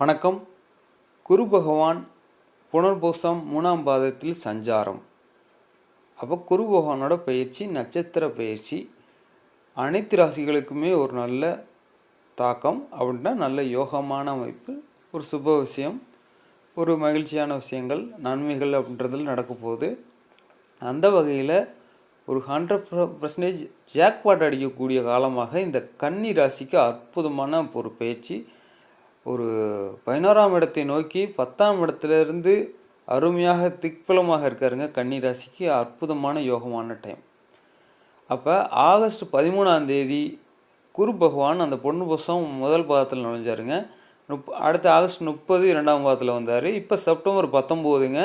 வணக்கம். குரு பகவான் புனர்பூசம் மூணாம் பாதத்தில் சஞ்சாரம். அப்போ குரு பகவானோட பயிற்சி நட்சத்திர பயிற்சி அனைத்து ராசிகளுக்குமே ஒரு நல்ல தாக்கம் அப்படின்னா நல்ல யோகமான அமைப்பு ஒரு சுப விஷயம் ஒரு மகிழ்ச்சியான விஷயங்கள் நன்மைகள் அப்படின்றதில் நடக்க போகுது. அந்த வகையில் ஒரு ஹண்ட்ரட் பர்சன்டேஜ் ஜாக்பாட் அடிக்கக்கூடிய காலமாக இந்த கன்னி ராசிக்கு அற்புதமான ஒரு பயிற்சி ஒரு பதினோராம் இடத்தை நோக்கி பத்தாம் இடத்துலேருந்து அருமையாக திக்பலமாக இருக்காருங்க. கன்னி ராசிக்கு அற்புதமான யோகமான டைம் அப்போ ஆகஸ்ட் பதிமூணாம் தேதி குரு பகவான் அந்த பொண்ணு புஷம் முதல் பாதத்தில் நுழைஞ்சாருங்க. முப் அடுத்த ஆகஸ்ட் முப்பது இரண்டாம் பாதத்தில் வந்தார். இப்போ செப்டம்பர் பத்தொம்போதுங்க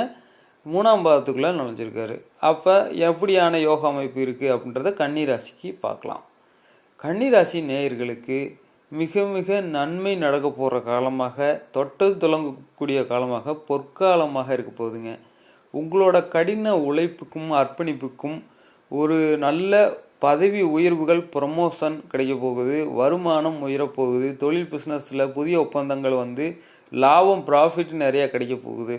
மூணாம் பாதத்துக்குள்ளே நுழைஞ்சிருக்காரு. அப்போ எப்படியான யோகா அமைப்பு இருக்குது அப்படின்றத கன்னிராசிக்கு பார்க்கலாம். கன்னிராசி நேயர்களுக்கு மிக மிக நன்மை நடக்க போகிற காலமாக தொட்டது தொடங்கக்கூடிய காலமாக பொற்காலமாக இருக்க போகுதுங்க. உங்களோட கடின உழைப்புக்கும் அர்ப்பணிப்புக்கும் ஒரு நல்ல பதவி உயர்வுகள் ப்ரமோஷன் கிடைக்க போகுது வருமானம் உயரப்போகுது தொழில் பிஸ்னஸில் புதிய ஒப்பந்தங்கள் வந்து லாபம் ப்ராஃபிட் நிறையா கிடைக்க போகுது.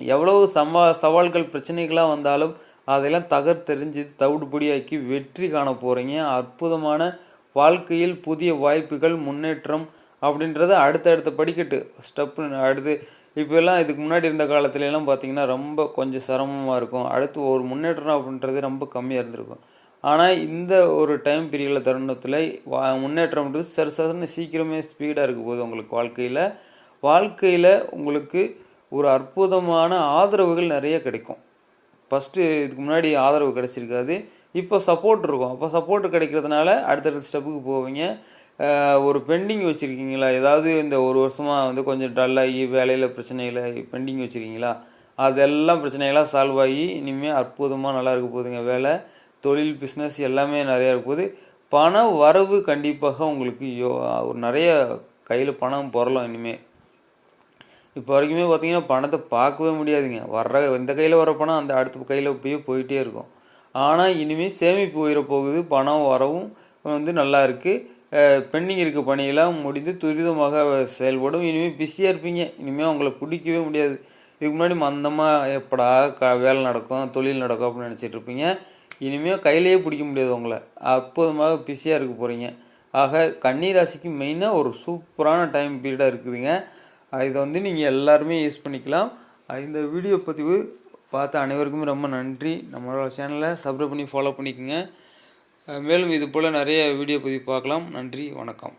எவ்வளவு சவா சவால்கள் பிரச்சனைகளாக வந்தாலும் அதெல்லாம் தகர்த்தெறிஞ்சு தவிடுபடியாக்கி வெற்றி காண போகிறீங்க அற்புதமான வாழ்க்கையில் புதிய வாய்ப்புகள் முன்னேற்றம் அப்படின்றத அடுத்தடுத்த படிக்கட்டு ஸ்டெப்பு அடுத்து. இப்போல்லாம் இதுக்கு முன்னாடி இருந்த காலத்துலலாம் பார்த்திங்கன்னா பார்த்தீங்கன்னா ரொம்ப கொஞ்சம் சிரமமாக இருக்கும். அடுத்து ஒரு முன்னேற்றம் அப்படின்றது ரொம்ப கம்மியாக இருந்திருக்கும். ஆனால் இந்த ஒரு டைம் பீரியடில் தருணத்தில் வா முன்னேற்றம்ன்றது சரி சரன்னு சீக்கிரமே ஸ்பீடாக இருக்க போகுது உங்களுக்கு வாழ்க்கையில். வாழ்க்கையில் உங்களுக்கு ஒரு அற்புதமான ஆதரவுகள் நிறைய கிடைக்கும். ஃபஸ்ட்டு இதுக்கு முன்னாடி ஆதரவு கிடச்சிருக்காது. இப்போ சப்போர்ட் இருக்கும். அப்போ சப்போர்ட் கிடைக்கிறதுனால அடுத்தடுத்த ஸ்டெப்புக்கு போவீங்க. ஒரு பெண்டிங் வச்சுருக்கீங்களா? ஏதாவது இந்த ஒரு வருஷமாக வந்து கொஞ்சம் டல்லாகி வேலையில் பிரச்சனையில் பெண்டிங் வச்சுருக்கீங்களா? அதெல்லாம் பிரச்சனைகளாக சால்வ் ஆகி இனிமேல் அற்புதமாக நல்லா இருக்க போகுதுங்க. வேலை தொழில் பிஸ்னஸ் எல்லாமே நிறையா இருக்க போகுது. பண வரவு கண்டிப்பாக உங்களுக்கு யோ ஒரு நிறைய கையில் பணம் பொருளும் இனிமேல் இப்போ வரைக்குமே பார்த்தீங்கன்னா பணத்தை பார்க்கவே முடியாதுங்க. வர்ற இந்த கையில் வர பணம் அந்த அடுத்த கையில் போய் போயிட்டே இருக்கும். ஆனால் இனிமேல் சேமிப்பு உயர போகுது பணம் வரவும் வந்து நல்லா இருக்குது பெண்டிங் இருக்க பணியெல்லாம் முடிந்து துரிதமாக செயல்படும். இனிமேல் பிஸியாக இருப்பீங்க. இனிமேல் உங்களை பிடிக்கவே முடியாது. இதுக்கு முன்னாடி மந்தமாக எப்படா க வேலை நடக்கும் தொழில் நடக்கும் அப்படின்னு நினச்சிட்டு இருப்பீங்க. இனிமேல் கையிலேயே பிடிக்க முடியாது உங்களை. அற்புதமாக பிஸியாக இருக்க போகிறீங்க ஆக கன்னிராசிக்கு மெயினாக ஒரு சூப்பரான டைம் பீரியடாக இருக்குதுங்க. இதை வந்து நீங்கள் எல்லாருமே யூஸ் பண்ணிக்கலாம். இந்த வீடியோ பதிவு பார்த்த அனைவருக்குமே ரொம்ப நன்றி. நம்மளோட சேனலை சப்ஸ்கிரைப் பண்ணி ஃபாலோ பண்ணிக்கோங்க. மேலும் இது போல் நிறைய வீடியோ பதிவு பார்க்கலாம். நன்றி வணக்கம்.